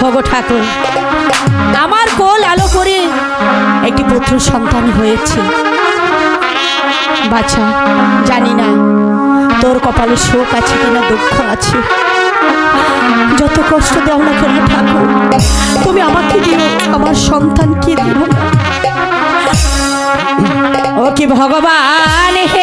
ভগো ঠাকুর, আমার কোল আলো করে একটি পুত্র সন্তান হয়েছে। বাচ্চা জানি না তোর কপালে শোক আছে কিনা, দুঃখ আছে। যত কষ্ট দাও না কেন ঠাকুর, তুমি আমাকে দিও, আমার সন্তানকে দিও না। ও কি ভগবান, হে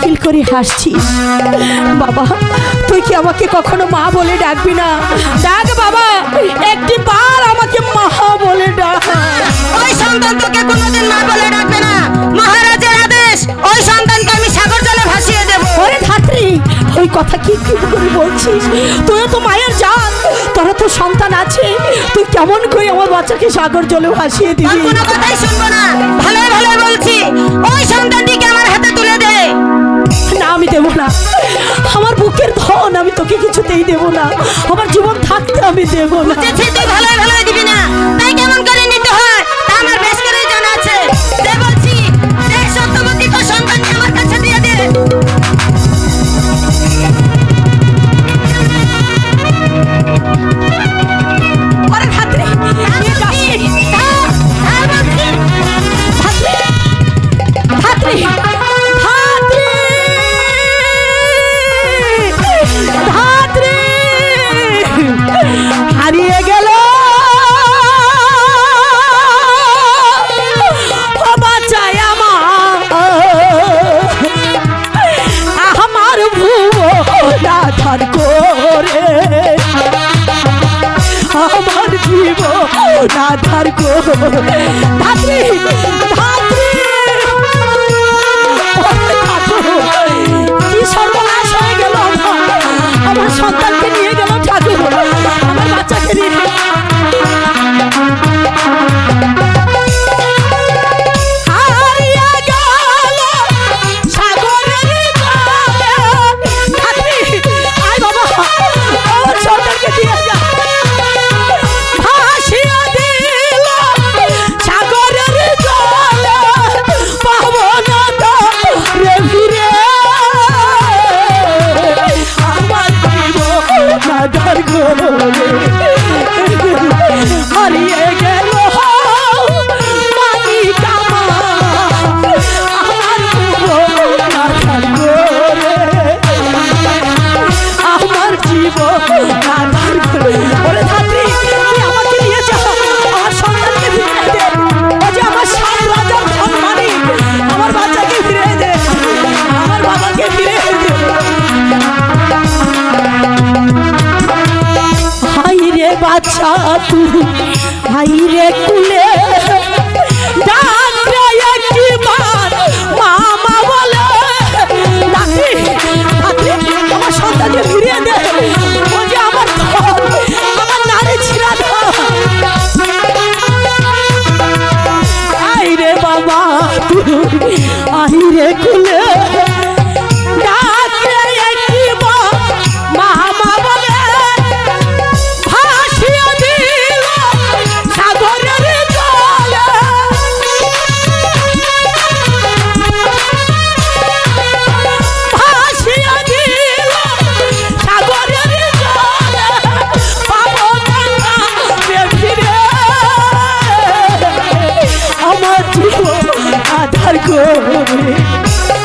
খিলখিল করে হাসছিস। বাবা তুই কি আমাকে কখনো মা বলে ডাকবি না? ডাক বাবা একটি বার আমাকে মা বলে ডাক। ওই সন্তান তোকে কোনোদিন মা বলে ডাকবে না। মহারাজের আদেশ ওই সন্তানকে আমি সাগর জলে ভাসিয়ে দেব। ওরে ধাত্রী ওই কথা কি কি করে বলছিস? তুইও তো মায়ের জান তোরা তো সন্তান আছে। তুই কেমন করে আমার বাচ্চাকে সাগর জলে ভাসিয়ে দিবি? কোনো কথাই শুনব না। ভালো ভালো বলছি ওই সন্তানটিকে আমার আমি দেব না। আমার বুকের ধন আমি তোকে কিছুতেই দেব না। আমার জীবন থাকতে আমি দেব না। না। রাধার করে হাই রে বাচ্চা তুই হাইরে কুলে হবে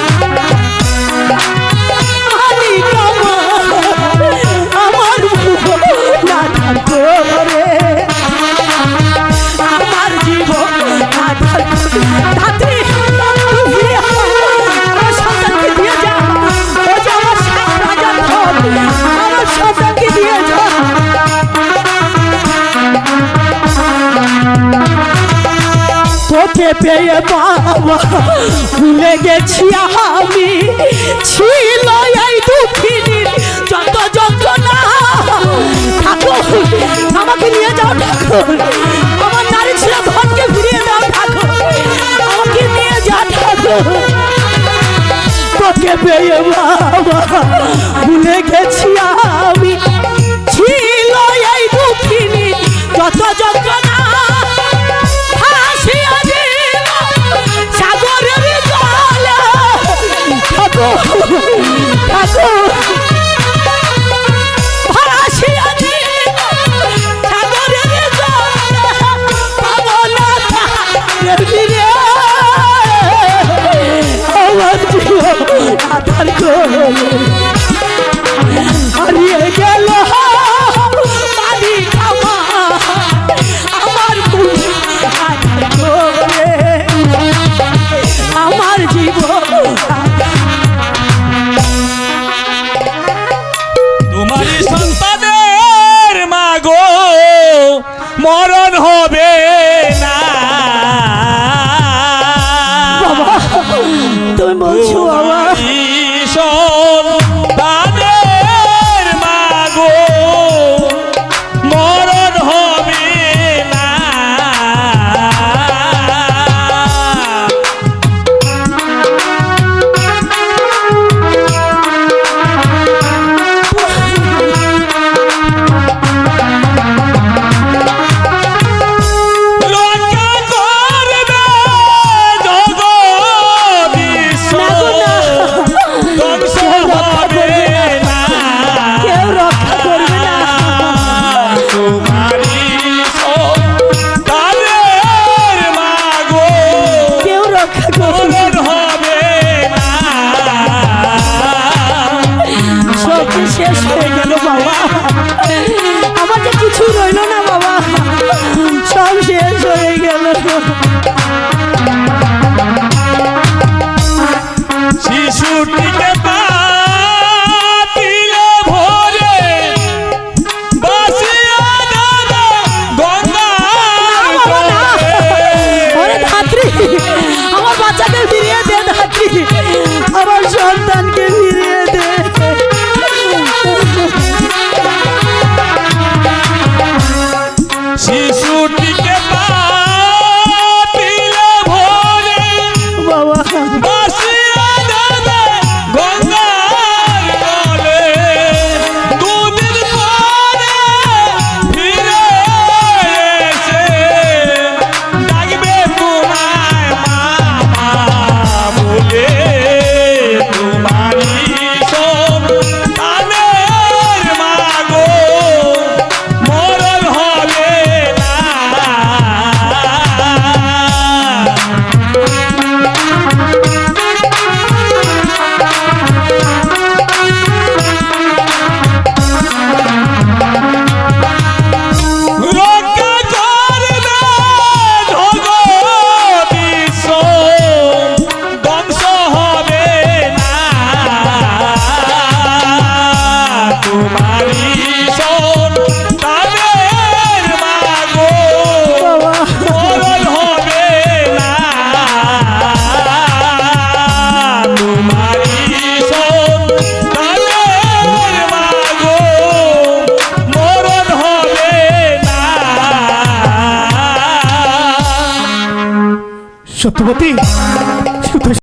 পেয়ে বাবা, ভুলে গেছি আমি। ছিল এই দুঃখিনীর যত যন্ত্রণা। ঠাকুর, আমাকে নিয়ে যাও ঠাকুর। আমার নারী ছিল ধনকে ফিরিয়ে দাও ঠাকুর। আমাকে নিয়ে যাও ঠাকুর। তোকে পেয়ে বাবা, ভুলে গেছি আমি। ছিল এই দুঃখিনী, যত যন্ত্রণা। শেষ হয়ে গেল বাবা। আমার যে কিছু রইল না বাবা। সব শেষ হয়ে গেল। শিশুটিকে আমার বাচ্চাদের ফিরিয়ে দেন হাতি আমার সব সত্যপতি?